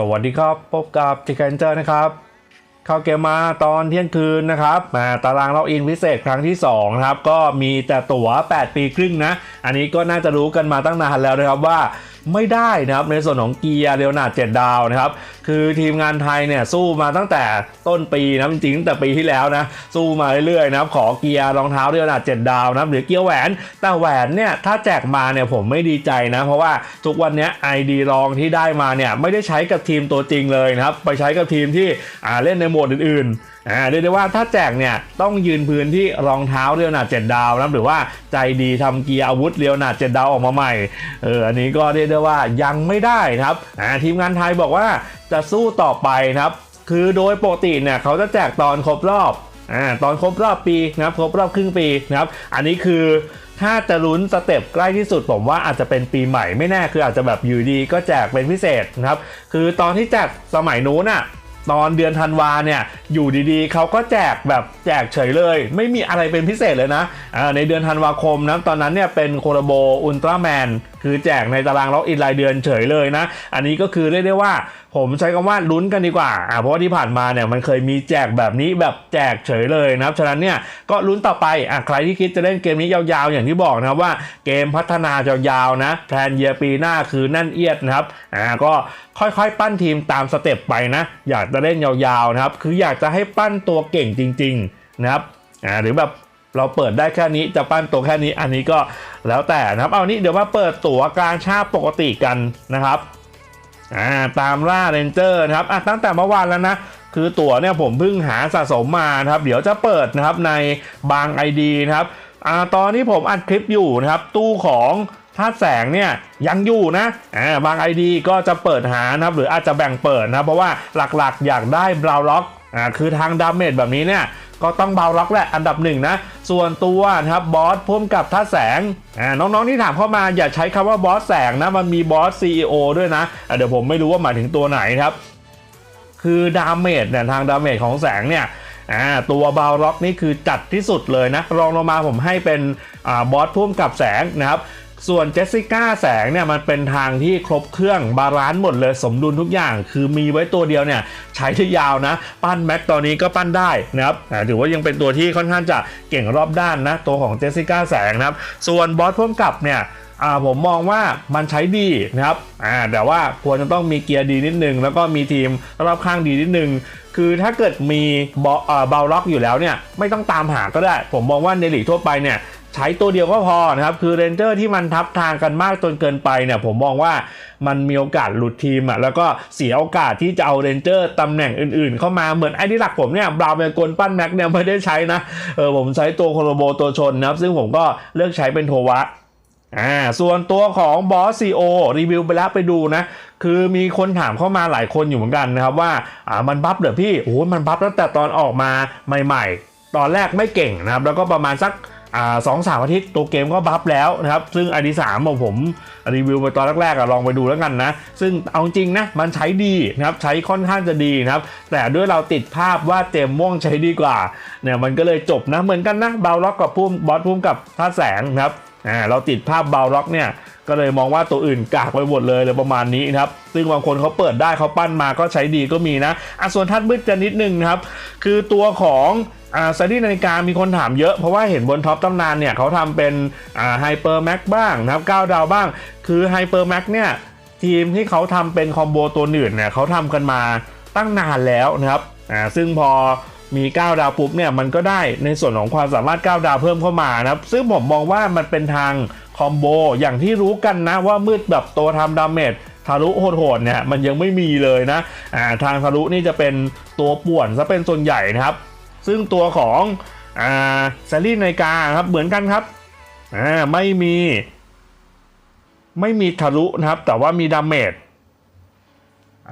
สวัสดีครับ พบกับจิกันเจอร์นะครับ เข้าเกมมาตอนเที่ยงคืนนะครับมาตารางล็อกอินพิเศษครั้งที่2นะครับก็มีแต่ตั๋ว 8 ปีครึ่งนะ อันนี้ก็น่าจะรู้กันมาตั้งนานแล้วนะครับว่า ไม่ได้นะครับในส่วนของเกียร์เรโอนาดเจ็ดดาวนะครับคือทีมงานไทยเนี่ยสู้มาตั้งแต่ต้นปีนะจริงๆแต่ปีที่แล้วนะสู้มาเรื่อยๆนะครับขอเกียร์รองเท้าเรโอนาดเจ็ดดาวนะครับหรือเกียร์แหวนแต่แหวนเนี่ยถ้าแจกมาเนี่ยผมไม่ดีใจนะ เพราะว่าทุกวันนี้ไอดีรองที่ได้มาเนี่ยไม่ได้ใช้กับทีมตัวจริงเลยนะครับไปใช้กับทีมที่อ่าเล่นในโหมดอื่นๆ อ่าเรียกได้ว่าถ้าแจกเนี่ยต้องยืนพื้นที่รองเท้าเรียวนาเจ็ดดาวนะหรือว่าใจดีทำเกียร์อาวุธเรียวนาเจ็ดดาวออกมาใหม่เอออันนี้ก็เรียกได้ว่ายังไม่ได้นะครับอ่าทีมงานไทยบอกว่าจะสู้ต่อไปครับ คือโดยปกติเนี่ยเขาจะแจกตอนครบรอบอ่าตอนครบรอบปีนะครับครบรอบครึ่งปีนะครับอันนี้คือถ้าจะลุ้นสเต็ปใกล้ที่สุดผมว่าอาจจะเป็นปีใหม่ไม่แน่คืออาจจะแบบอยู่ดีก็แจกเป็นพิเศษนะครับคือตอนที่แจกสมัยนู้นอะ ตอนเดือนธันวาเนี่ยอยู่ดีๆ เขาก็แจกแบบแจกเฉยเลย ไม่มีอะไรเป็นพิเศษเลยนะในเดือนธันวาคมนะตอนนั้นเนี่ยเป็นโคโรโบอุลตร้าแมน คือแจกในตารางล็อกอินรายเดือนเฉยเลยนะ อันนี้ก็คือเรียกได้ว่าผมใช้คำว่าลุ้นกันดีกว่าอ่าเพราะว่าที่ผ่านมาเนี่ยมันเคยมีแจกแบบนี้แบบแจกเฉยเลยนะครับฉะนั้นเนี่ยก็ลุ้นต่อไปอะใครที่คิดจะเล่นเกมนี้ยาวๆ อย่างที่บอกนะครับว่าเกมพัฒนายาวๆนะแพลนเยียปีหน้าคือนั่นเอียดนะครับอ่าก็ค่อยๆ ปั้นทีมตามสเต็ปไปนะ อยากจะเล่นยาวๆนะครับคืออยากจะให้ปั้นตัวเก่งจริง ๆ นะครับอ่าหรือแบบ เราเปิดได้แค่นี้จะปั้นตัวแค่นี้อันนี้ก็แล้วแต่นะครับ เอานี้เดี๋ยวมาเปิดตั๋วกลางชาติปกติกันนะครับอ่าตามล่าเรนเจอร์นะครับอะตั้งแต่เมื่อวานแล้วนะคือตั๋วเนี่ยผมเพิ่งหาสะสมมานะครับ เดี๋ยวจะเปิดนะครับในบาง ID นะครับอ่าตอนนี้ผมอัดคลิปอยู่นะครับ ตู้ของธาตุแสงเนี่ยยังอยู่นะอ่าบาง ID ก็จะเปิดหานะครับ หรืออาจจะแบ่งเปิดนะเพราะว่าหลักๆ อยากได้บราวล็อกอ่าคือทางดาเมจแบบนี้เนี่ย ก็ต้องเบาล็อกแหละอันดับหนึ่งนะ ส่วนตัวนะครับบอสพุ่มกับท่าแสงอ่าน้องๆที่ถามเข้ามาอย่าใช้คำว่าบอสแสงนะมันมีบอส CEO ด้วยนะะเดี๋ยวผมไม่รู้ว่าหมายถึงตัวไหนครับ คือดาเมจเนี่ยทางดาเมจของแสงเนี่ยอ่าตัวบาล็อกนี่คือจัดที่สุดเลยนะ รองลงมาผมให้เป็นอ่าบอสพุ่มกับแสงนะครับ ส่วนเจสสิก้าแสงเนี่ยมันเป็นทางที่ครบเครื่องบาลานซ์หมดเลยสมดุลทุกอย่าง คือมีไว้ตัวเดียวเนี่ยใช้ได้ยาวนะ ปั้นแม็กตอนนี้ก็ปั้นได้นะครับถือว่ายังเป็นตัวที่ค่อนข้างจะเก่งรอบด้านนะ ตัวของเจสสิก้าแสงนะครับ ส่วนบอสพุ่มกับเนี่ยผมมองว่ามันใช้ดีนะครับแต่ว่าควรจะต้องมีเกียร์ดีนิดนึง แล้วก็มีทีมรอบข้างดีนิดนึง คือถ้าเกิดมีบออ่าเบาล็อกอยู่แล้วเนี่ยไม่ต้องตามหาก็ได้ ผมมองว่าในหลีกทั่วไปเนี่ย ใช้ตัวเดียวก็พอนะครับ คือเรนเจอร์ที่มันทับทางกันมากจนเกินไปเนี่ยผมมองว่ามันมีโอกาสหลุดทีมอะแล้วก็เสียโอกาสที่จะเอาเรนเจอร์ตำแหน่งอื่นๆ เข้ามาเหมือนไอ้ที่หลักผมเนี่ยบราวน์เมกลปั้นแม็กเนี่ยไม่ได้ใช้นะเออผมใช้ตัวโคโลโบตัวชนนะครับซึ่งผมก็เลือกใช้เป็นโทวะอ่าส่วนตัวของบอสซีโอรีวิวไปแล้วไปดูนะ คือมีคนถามเข้ามาหลายคนอยู่เหมือนกันนะครับว่าอ่ามันบัฟเหรอพี่โอ้โหมันบัฟตั้งแต่ตอนออกมาใหม่ ๆ ตอนแรกไม่เก่งนะครับแล้วก็ประมาณสัก สองสามอาทิตย์ตัวเกมก็บัฟแล้วนะครับ ซึ่งอดีสามของผมรีวิวไปตอนแรกๆอะลองไปดูแล้วกันนะ ซึ่งเอาจริงนะ มันใช้ดีนะครับ ใช้ค่อนข้างจะดีนะครับ แต่ด้วยเราติดภาพว่าเจมม่วงใช้ดีกว่าเนี่ยมันก็เลยจบนะ เหมือนกันนะเบาล็อกกับพุ่มบอสพุ่มกับท่าแสงนะครับอ่าเราติดภาพเบาล็อกเนี่ยก็เลยมองว่าตัวอื่นกากไปหมดเลยเลยประมาณนี้นะครับ ซึ่งบางคนเขาเปิดได้เขาปั้นมาก็ใช้ดีก็มีนะอะส่วนทัดมืดจะนิดนึงนะครับ คือตัวของ อ่าซารีนาฬิกามีคนถามเยอะ เพราะว่าเห็นบนท็อปตำนานเนี่ยเขาทำเป็นอ่าไฮเปอร์แม็กบ้างนะครับ9ดาวบ้าง คือไฮเปอร์แม็กเนี่ยทีมที่เขาทำเป็นคอมโบตัวอื่นเนี่ยเขาทำกันมาตั้งนานแล้วนะครับอ่าซึ่งพอมี 9 ดาวปุ๊บเนี่ยมันก็ได้ในส่วนของความสามารถ 9 ดาวเพิ่มเข้ามานะครับ ซึ่งผมมองว่ามันเป็นทางคอมโบอย่างที่รู้กันนะว่ามืดแบบตัวทำดาเมจทะลุโหดๆเนี่ยมันยังไม่มีเลยนะอ่าทางทะลุนี่จะเป็นตัวป่วนซะเป็นส่วนใหญ่นะครับ ซึ่งตัวของอ่าซารีนาฬิกาครับเหมือนกันครับอ่าไม่มีไม่มีทะลุนะครับ แต่ว่ามีดาเมจ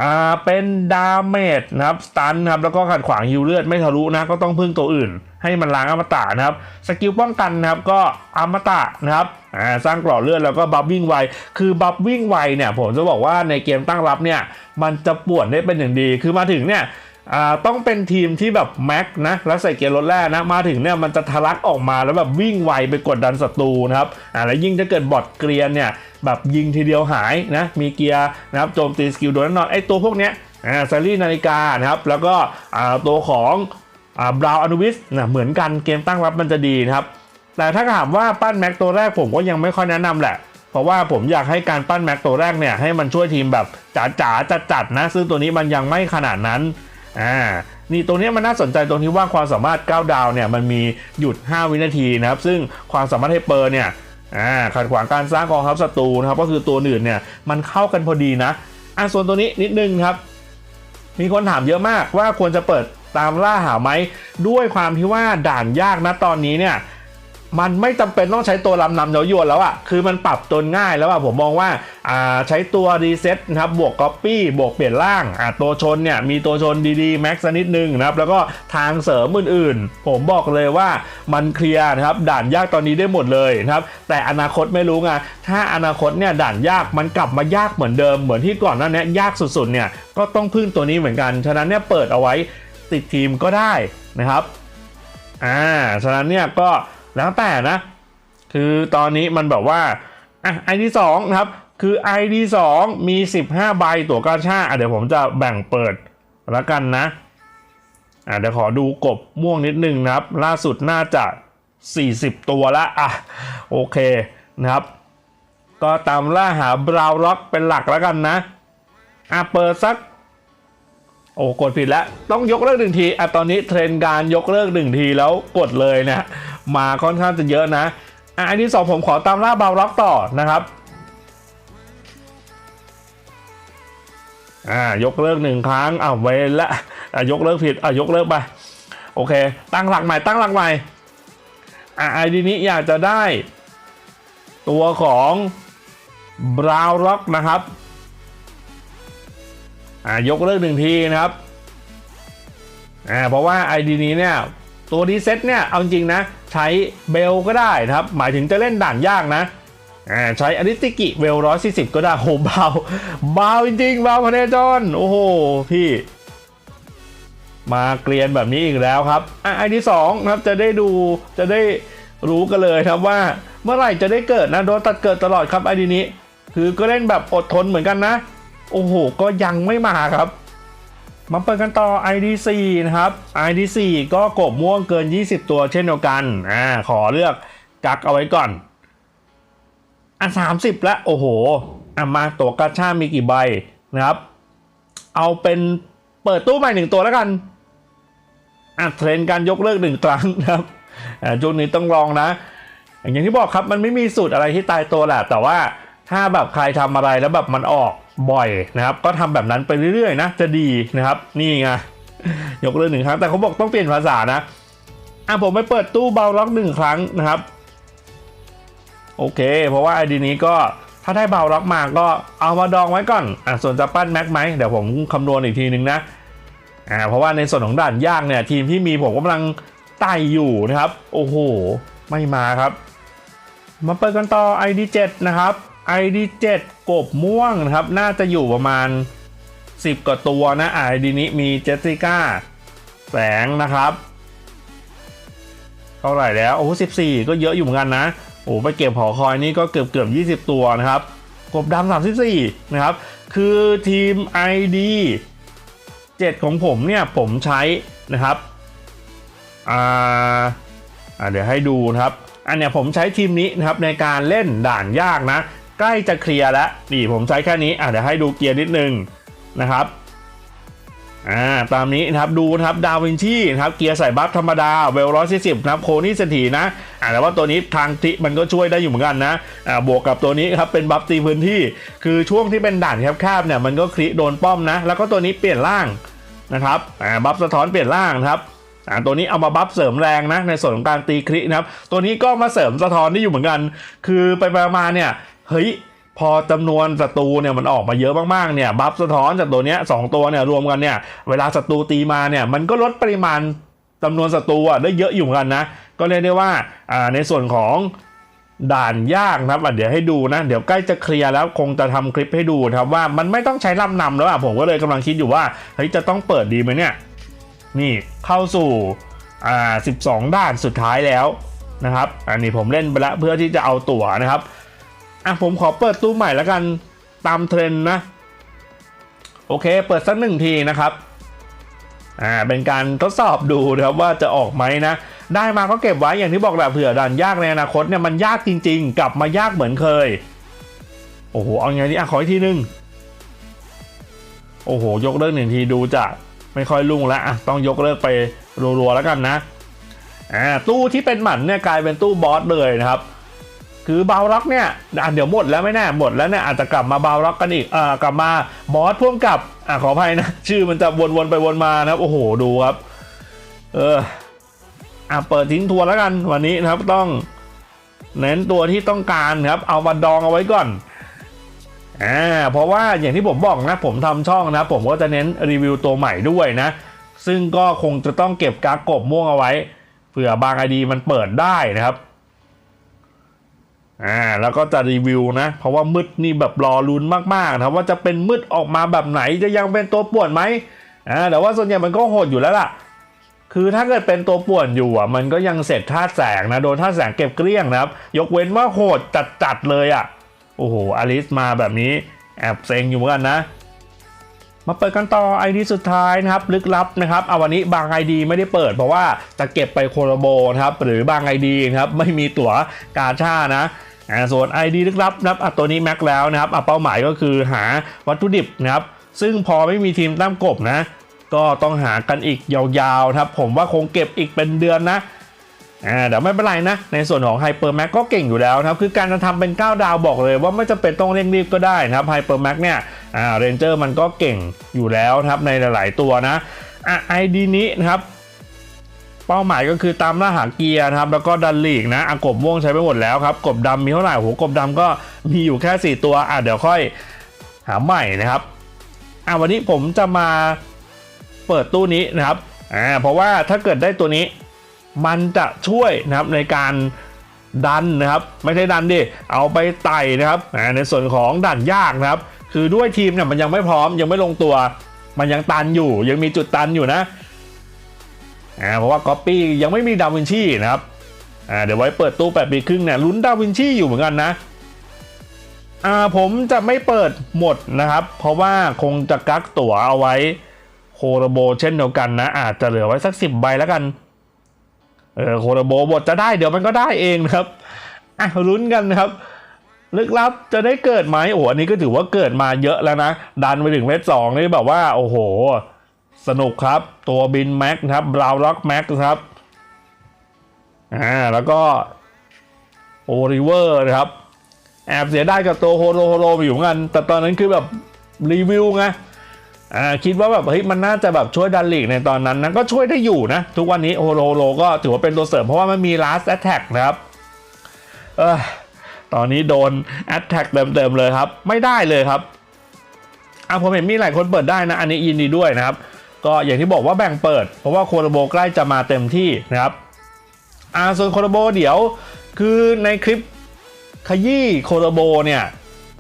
อ่าเป็นดาเมจนะครับสตันครับแล้วก็ขัดขวางฮิวเลือดไม่ทะลุนะก็ต้องพึ่งตัวอื่น ให้มันล้างอมตะนะครับสกิลป้องกันนะครับก็อมตะนะครับอ่าสร้างกรอบเลือดแล้วก็บัฟวิ่งไวคือบัฟวิ่งไวเนี่ยผมจะบอกว่าในเกมตั้งรับเนี่ยมันจะปวดได้เป็นอย่างดีคือมาถึงเนี่ย อ่าต้องเป็นทีมที่แบบแม็กนะแล้วใส่เกียร์รถแรกนะมาถึงเนี่ยมันจะทะลักออกมาแล้วแบบวิ่งไวไปกดดันศัตรูนะครับอ่าแล้วยิ่งถ้าเกิดบอทเกรียนเนี่ยแบบยิงทีเดียวหายนะมีเกียร์นะครับโจมตีสกิลโดนแน่นอนไอ้ตัวพวกเนี้ยอ่าซารีนาฬิกานะครับแล้วก็อ่าตัวของอ่าบราวอนุวิสนะเหมือนกันเกมตั้งรับมันจะดีนะครับแต่ถ้าถามว่าปั้นแม็กตัวแรกผมก็ยังไม่ค่อยแนะนำแหละเพราะว่าผมอยากให้การปั้นแม็กตัวแรกเนี่ยให้มันช่วยทีมแบบจ๋าๆจัดๆนะ ซึ่งตัวนี้มันยังไม่ขนาดนั้น อ่านี่ตัวนี้มันน่าสนใจตรงที่ว่าความสามารถ 9 ดาวเนี่ยมันมีหยุด 5 วินาทีนะครับ ซึ่งความสามารถเฮเปอร์เนี่ยอ่าขัดขวางการสร้างกองทัพศัตรูนะครับ ก็คือตัวอื่นเนี่ยมันเข้ากันพอดีนะอะส่วนตัวนี้นิดนึงครับ มีคนถามเยอะมากว่าควรจะเปิดตามล่าหาไหมด้วยความที่ว่าด่านยากนะตอนนี้เนี่ย มันไม่จำเป็นต้องใช้ตัวลำนำเยาวยวนแล้วอะ่ะ คือมันปรับตนง่ายแล้วอะ่ะ ผมมองว่าอ่าใช้ตัวรีเซ็ตนะครับ บวกก๊อปปี้บวกเปลี่ยนร่างอ่าตัวชนเนี่ย มีตัวชนดีๆ แม็กซ์นิดนึงนะครับ แล้วก็ทางเสริมอื่นๆ ผมบอกเลยว่ามันเคลียร์นะครับ ด่านยากตอนนี้ได้หมดเลยนะครับ แต่อนาคตไม่รู้ไง ถ้าอนาคตเนี่ยด่านยากมันกลับมายากเหมือนเดิม เหมือนที่ก่อนหน้านี้ยากสุดๆ เนี่ย ก็ต้องพึ่งตัวนี้เหมือนกัน ฉะนั้นเนี่ยเปิดเอาไว้ติดทีมก็ได้นะครับ อ่า ฉะนั้นเนี่ยก็ แล้วแต่นะ คือตอนนี้มันแบบว่าอะ ID 2นะครับ คือ ID 2มี 15 ใบตั๋วกาชาอะเดี๋ยวผมจะแบ่งเปิดแล้วกันนะอะเดี๋ยวขอดูกบม่วงนิดนึงนะครับ ล่าสุดน่าจะ 40 ตัวละอะโอเคนะครับ ก็ตามล่าหาบราวล็อกเป็นหลักแล้วกันนะอะเปิดสัก โอ้กดผิดแล้วต้องยกเลิกหนึ่งทีอะตอนนี้เทรนด์การยกเลิกหนึ่งทีแล้วกดเลยนะมาค่อนข้างจะเยอะนะอะอันที่สองผมขอตามล่าบาวล็อกต่อนะครับอ่ายกเลิกหนึ่งครั้งอ้าวเวนละอะยกเลิกผิดอะยกเลิกไปโอเค ตั้งหลักใหม่ตั้งหลักใหม่อะไอดีนี้อยากจะได้ ตัวของบราวล็อกนะครับ อ่ายกเลิกหนึ่งทีนะครับอ่าเพราะว่า ID นี้เนี่ยตัวรีเซตเนี่ยเอาจริงนะ ใช้เบลก็ได้นะครับ หมายถึงจะเล่นด่านยากนะอ่าใช้อริติกิเวลร้อยสี่สิบก็ได้โหเบาเบาจริงเบาพเนจรโอ้โหพี่ มาเกรียนแบบนี้อีกแล้วครับอะไอที่สองครับจะได้ดูจะได้รู้กันเลยครับว่าเมื่อไหร่จะได้เกิดนะโดนตัดเกิดตลอดครับไอดีนี้ คือก็เล่นแบบอดทนเหมือนกันนะ โอ้โห ก็ยังไม่มาครับ มาเปิดกันต่อ ID4 นะครับ ID4 ก็กบม่วงเกิน 20 ตัวเช่นเดียวกัน อ่า ขอเลือกกักเอาไว้ก่อน อะ30แล้วโอ้โห อะมาตัวกาชามีกี่ใบนะครับ เอาเป็นเปิดตู้ใหม่หนึ่งตัวแล้วกัน อะเทรนการยกเลิกหนึ่งครั้งนะครับ อ่าช่วงนี้ต้องลองนะ อย่างที่บอกครับมันไม่มีสูตรอะไรที่ตายตัวแหละแต่ว่าถ้าแบบใครทำอะไรแล้วแบบมันออก บ่อยนะครับก็ทำแบบนั้นไปเรื่อยๆนะจะดีนะครับ นี่ไงยกเลิกหนึ่งครั้งแต่เขาบอกต้องเปลี่ยนภาษานะอะผมไปเปิดตู้เบาล็อกหนึ่งครั้งนะครับ โอเค เพราะว่าไอดีนี้ก็ถ้าได้เบาล็อกมาก็เอามาดองไว้ก่อนอะส่วนจะปั้นแม็กไหมเดี๋ยวผมคำนวณอีกทีนึงนะอ่าเพราะว่าในส่วนของด่านยากเนี่ย ทีมที่มีผมกำลังไต่อยู่นะครับ โอ้โห ไม่มาครับ มาเปิดกันต่อ ID7 นะครับ ID7 กบม่วงนะครับ น่าจะอยู่ประมาณ 10 กว่าตัวนะ ID นี้มีเจสสิก้า แสงนะครับ เท่าไหร่แล้ว โอ้14ก็เยอะอยู่เหมือนกันนะ โอ้ไปเก็บหอคอยนี่ก็เกือบเกือบ20 ตัวนะครับ กบดำ34 นะครับ คือทีม ID 7 ของผมเนี่ย ผมใช้นะครับอ่าอ่าเดี๋ยวให้ดูนะครับ อันเนี้ยผมใช้ทีมนี้นะครับในการเล่นด่านยากนะ ใกล้จะเคลียร์แล้วนี่ผมใช้แค่นี้อ่าเดี๋ยวให้ดูเกียร์นิดนึงนะครับอ่าตามนี้นะครับดูนะครับดาวินชีนะครับเกียร์ใส่บัฟธรรมดาเวลร้อยสี่สิบนะครับโคนี่เศรษฐีนะอ่าแต่ว่าตัวนี้ทางทิมันก็ช่วยได้อยู่เหมือนกันนะอ่าบวกกับตัวนี้ครับเป็นบัฟตีพื้นที่ คือช่วงที่เป็นด่านแคบๆเนี่ยมันก็คลิโดนป้อมนะ แล้วก็ตัวนี้เปลี่ยนร่างนะครับอ่าบัฟสะท้อนเปลี่ยนร่างครับอ่าตัวนี้เอามาบัฟเสริมแรงนะในส่วนของการตีครินะครับตัวนี้ก็มาเสริมสะท้อนได้อยู่เหมือนกัน คือไปไปมาๆเนี่ย เฮ้ยพอจำนวนศัตรูเนี่ยมันออกมาเยอะมากๆเนี่ยบัฟสะท้อนจากตัวเนี้ยสองตัวเนี่ยรวมกันเนี่ยเวลาศัตรูตีมาเนี่ยมันก็ลดปริมาณจำนวนศัตรูอะได้เยอะอยู่กันนะ ก็เรียกได้ว่าอ่าในส่วนของด่านยากนะครับเดี๋ยวให้ดูนะ เดี๋ยวใกล้จะเคลียร์แล้วคงจะทำคลิปให้ดูครับว่ามันไม่ต้องใช้ลำนำแล้วอะผมก็เลยกำลังคิดอยู่ว่าเฮ้ยจะต้องเปิดดีไหมเนี่ยนี่เข้าสู่อ่า12 ด่านสุดท้ายแล้วนะครับอันนี้ผมเล่นไปล้วเพื่อที่จะเอาตั๋วนะครับ อะผมขอเปิดตู้ใหม่แล้วกันตามเทรนนะ โอเค เปิดสักหนึ่งทีนะครับอ่าเป็นการทดสอบดูนะครับว่าจะออกไหมนะ ได้มาก็เก็บไว้อย่างที่บอกแหละเผื่อดันยากในอนาคตเนี่ยมันยากจริง ๆ กลับมายากเหมือนเคย โอ้โหเอาไงดีอะขออีกทีนึงโอ้โห ยกเลิกหนึ่งทีดูจะไม่ค่อยรุ่งแล้วอะต้องยกเลิกไปรัวๆแล้วกันนะอ่าตู้ที่เป็นหมันเนี่ยกลายเป็นตู้บอสเลยนะครับ คือเบาล็อกเนี่ยเดี๋ยวหมดแล้วไม่แน่หมดแล้วเนี่ยอาจจะกลับมาเบาล็อกกันอีกอ่ากลับมาบอสพ่วงกับอะขออภัยนะ ชื่อมันจะวนๆไปวนมานะครับ โอ้โหดูครับ เอออะเปิดทิ้งทัวร์แล้วกันวันนี้นะครับต้องเน้นตัวที่ต้องการครับ เอามาดองเอาไว้ก่อนอ่าเพราะว่าอย่างที่ผมบอกนะ ผมทำช่องนะ ผมก็จะเน้นรีวิวตัวใหม่ด้วยนะ ซึ่งก็คงจะต้องเก็บกากบม่วงเอาไว้เผื่อบางไอดีมันเปิดได้นะครับ อ่าแล้วก็จะรีวิวนะ เพราะว่ามืดนี่แบบรอลุ้นมากๆนะว่าจะเป็นมืดออกมาแบบไหนจะยังเป็นตัวป่วนไหมอ่าแต่ว่าส่วนใหญ่มันก็โหดอยู่แล้วล่ะ คือถ้าเกิดเป็นตัวป่วนอยู่อะมันก็ยังเสร็จท่าแสงนะโดนท่าแสงเก็บเกลี้ยงนะครับ ยกเว้นว่าโหดจัดๆเลยอะโอ้โหอลิสมาแบบนี้แอบเซ็งอยู่เหมือนกันนะ มาเปิดกันต่อ ID สุดท้ายนะครับลึกลับนะครับเอาวันนี้บาง ID ไม่ได้เปิดเพราะว่าจะเก็บไปโคโรโบนะครับหรือบาง ID นะครับไม่มีตั๋วกาชานะอ่าส่วน ID ลึกลับนะครับตัวนี้แม็กแล้วนะครับเป้าหมายก็คือหาวัตถุดิบนะครับซึ่งพอไม่มีทีมตั้มกบนะ ก็ต้องหากันอีกยาวๆครับผมว่าคงเก็บอีกเป็นเดือนนะ อ่าเดี๋ยวไม่เป็นไรนะ ในส่วนของไฮเปอร์แม็กก็เก่งอยู่แล้วนะครับ คือการจะทำเป็น 9 ดาวบอกเลยว่าไม่จำเป็นต้องเร่งรีบก็ได้นะครับไฮเปอร์แม็กเนี่ยอ่าเรนเจอร์มันก็เก่งอยู่แล้วนะครับในหลาย ๆ ตัวนะอะไอดีนี้นะครับเป้าหมายก็คือตามล่าหาเกียร์นะครับแล้วก็ดันลีกนะอะกบม่วงใช้ไปหมดแล้วครับกบดำมีเท่าไหร่โหกบดำก็มีอยู่แค่ 4 ตัวอะเดี๋ยวค่อยหาใหม่นะครับอะวันนี้ผมจะมาเปิดตู้นี้นะครับอ่าเพราะว่าถ้าเกิดได้ตัวนี้ มันจะช่วยนะครับในการดันนะครับ ไม่ใช่ดันดิเอาไปไต่นะครับในส่วนของดันยากนะครับ คือด้วยทีมเนี่ยมันยังไม่พร้อมยังไม่ลงตัว มันยังตันอยู่ ยังมีจุดตันอยู่นะเพราะว่าก๊อปปี้ยังไม่มีดาวินชีนะครับเดี๋ยวไว้เปิดตู้แปดปีครึ่งเนี่ยลุ้นดาวินชีอยู่เหมือนกันนะผมจะไม่เปิดหมดนะครับ เพราะว่าคงจะกักตั๋วเอาไว้โคโรโบเช่นเดียวกันนะ อาจจะเหลือไว้สักสิบใบแล้วกัน เออโคโรโบบทจะได้เดี๋ยวมันก็ได้เองนะครับอะลุ้นกันนะครับลึกลับจะได้เกิดไหมโอ้โหอันนี้ก็ถือว่าเกิดมาเยอะแล้วนะ ดันไปถึงเวทสองนี่แบบว่า โอ้โห สนุกครับ ตัวบินแม็กครับบราวล็อกแม็กครับอ่าแล้วก็โอริเวอร์นะครับ แอบเสียได้กับตัวโฮโลโฮโลอยู่เหมือนกัน แต่ตอนนั้นคือแบบรีวิวไง อ่าคิดว่าแบบเฮ้ยมันน่าจะแบบช่วยดันลีกในตอนนั้นนะก็ช่วยได้อยู่นะ ทุกวันนี้โฮโลโลก็ถือว่าเป็นตัวเสริมเพราะว่ามันมี last attack นะครับเออตอนนี้โดน attack เต็มๆเลยครับ ไม่ได้เลยครับอะผมเห็นมีหลายคนเปิดได้นะ อันนี้ยินดีด้วยนะครับ ก็อย่างที่บอกว่าแบ่งเปิด เพราะว่าโคโรโบใกล้จะมาเต็มที่นะครับอ่าส่วนโคโรโบเดี๋ยวคือในคลิปขยี้โคโรโบเนี่ย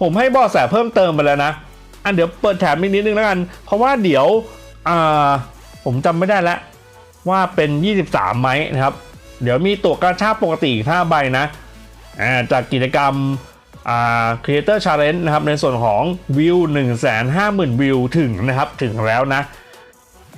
ผมให้บอแสเพิ่มเติมไปแล้วนะ อันเดี๋ยวเปิดแถมอีกนิดนึงแล้วกัน เพราะว่าเดี๋ยวผมจำไม่ได้แล้วว่าเป็น 23 ไหมนะครับ เดี๋ยวมีตัวกระชาปกติอีก5ใบนะจากกิจกรรมอ่า Creator Challenge นะครับ ในส่วนของวิว 150,000 วิวถึงนะครับ ถึงแล้วนะ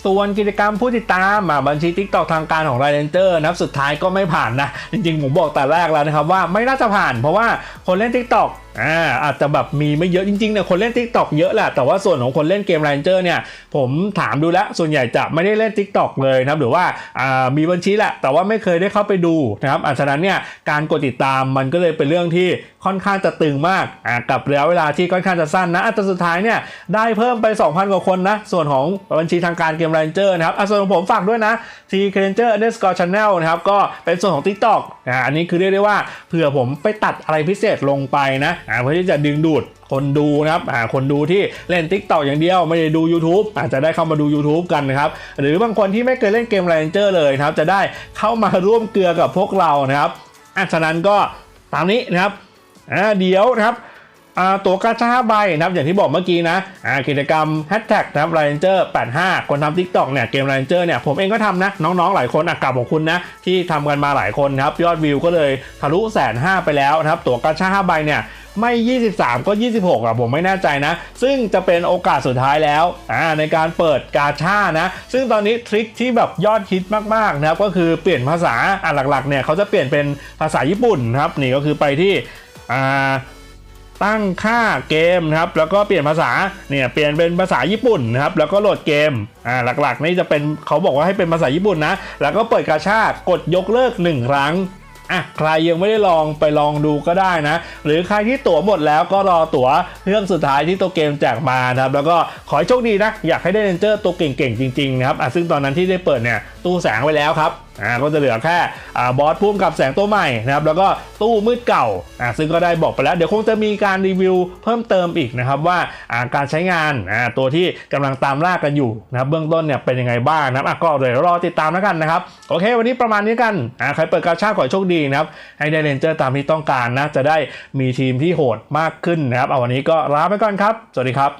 ส่วนกิจกรรมผู้ติดตามบัญชี TikTok ทางการของ r รเ n นเจอร์นะครับสุดท้ายก็ไม่ผ่านนะ จริงๆ ผมบอกแต่แรกแล้วนะครับว่าไม่น่าจะผ่านเพราะว่าคนเล่น TikTok อ่าอาจจะแบบมีไม่เยอะจริงๆเนี่ยคนเล่น TikTok เยอะแหละแต่ว่าส่วนของคนเล่นเกม r ร d เ n นเจอร์เนี่ย ผมถามดูแล้วส่วนใหญ่จะไม่ได้เล่น TikTok เลยนะครับหรือว่าอ่ามีบัญชีแหละ แต่ว่าไม่เคยได้เข้าไปดูนะครับอะฉะนั้นเนี่ยการกดติดตามมันก็เลยเป็นเรื่องที่ค่อนข้างจะตึงมากอ่ากับระยะเวลาที่ค่อนข้างจะสั้นนะอะแต่สุดท้ายเนี่ยได้เพิ่มไป 2,000 กว่าคนนะส่วนของบัญชีทางการเกม r ร d เ n นเจอร์นะครับอะส่วนของผมฝากด้วยนะ T c r a n g e r underscore channel นะครับก็เป็นส่วนของ TikTok อ่าอันนี้คือเรียกได้ว่าเผื่อผมไปตัดอะไรพิเศษลงไปนะเพื่อที่จะดึงดูดคนดูนะครับคนดูที่เล่น TikTok อย่างเดียวไม่ได้ดู YouTube อาจจะได้เข้ามาดู YouTube กันนะครับ หรือบางคนที่ไม่เคยเล่นเกม r รเ n นเจอร์เลยนะครับ จะได้เข้ามาร่วมเกลือกับพวกเรานะครับอะฉะนั้นก็ตามนี้นะครับอ่าเดี๋ยวนะครับตัวกาชาใบนะครับอย่างที่บอกเมื่อกี้นะกิจกรรมแฮชแท็กนะครับ Ranger 85 คนทำ TikTok เนี่ยเกม Ranger เนี่ยผมเองก็ทำนะ น้องๆ หลายคนอะกลับของคุณนะ ที่ทำกันมาหลายคนครับ ยอดวิวก็เลยทะลุแสนห้าไปแล้วนะครับตัวกาชา5ใบเนี่ย ไม่ 23 ก็ 26อะผมไม่แน่ใจนะ ซึ่งจะเป็นโอกาสสุดท้ายแล้วอ่าในการเปิดกาชานะ ซึ่งตอนนี้ทริคที่แบบยอดฮิตมากๆนะครับก็คือเปลี่ยนภาษาอะหลักๆเนี่ยเขาจะเปลี่ยนเป็นภาษาญี่ปุ่นครับนี่ก็คือไปที่อ่าตั้งค่าเกมนะครับแล้วก็เปลี่ยนภาษาเนี่ยเปลี่ยนเป็นภาษาญี่ปุ่นนะครับแล้วก็โหลดเกมอ่าหลักๆนี่จะเป็นเขาบอกว่าให้เป็นภาษาญี่ปุ่นนะแล้วก็เปิดกาชากดยกเลิก 1 ครั้ง อะใครยังไม่ได้ลองไปลองดูก็ได้นะ หรือใครที่ตั๋วหมดแล้วก็รอตั๋วเรื่องสุดท้ายที่ตัวเกมแจกมานะครับแล้วก็ขอให้โชคดีนะ อยากให้ได้เรนเจอร์ตัวเก่งๆ จริงๆนะครับอะซึ่งตอนนั้นที่ได้เปิดเนี่ยตู้แสงไว้แล้วครับ อ่าก็จะเหลือแค่อ่าบอสพุ่มกับแสงตัวใหม่นะครับแล้วก็ตู้มืดเก่าอ่าซึ่งก็ได้บอกไปแล้ว เดี๋ยวคงจะมีการรีวิวเพิ่มเติมอีกนะครับว่าอ่าการใช้งานอ่าตัวที่กำลังตามล่ากันอยู่นะครับเบื้องต้นเนี่ยเป็นยังไงบ้างนะครับอะก็เดี๋ยวรอติดตามแล้วกันนะครับโอเค วันนี้ประมาณนี้กันอ่าใครเปิดกาชาขอโชคดีนะครับให้ได้เรนเจอร์ตามที่ต้องการนะจะได้มีทีมที่โหดมากขึ้นนะครับเอาวันนี้ก็ลาไปก่อนครับ สวัสดีครับ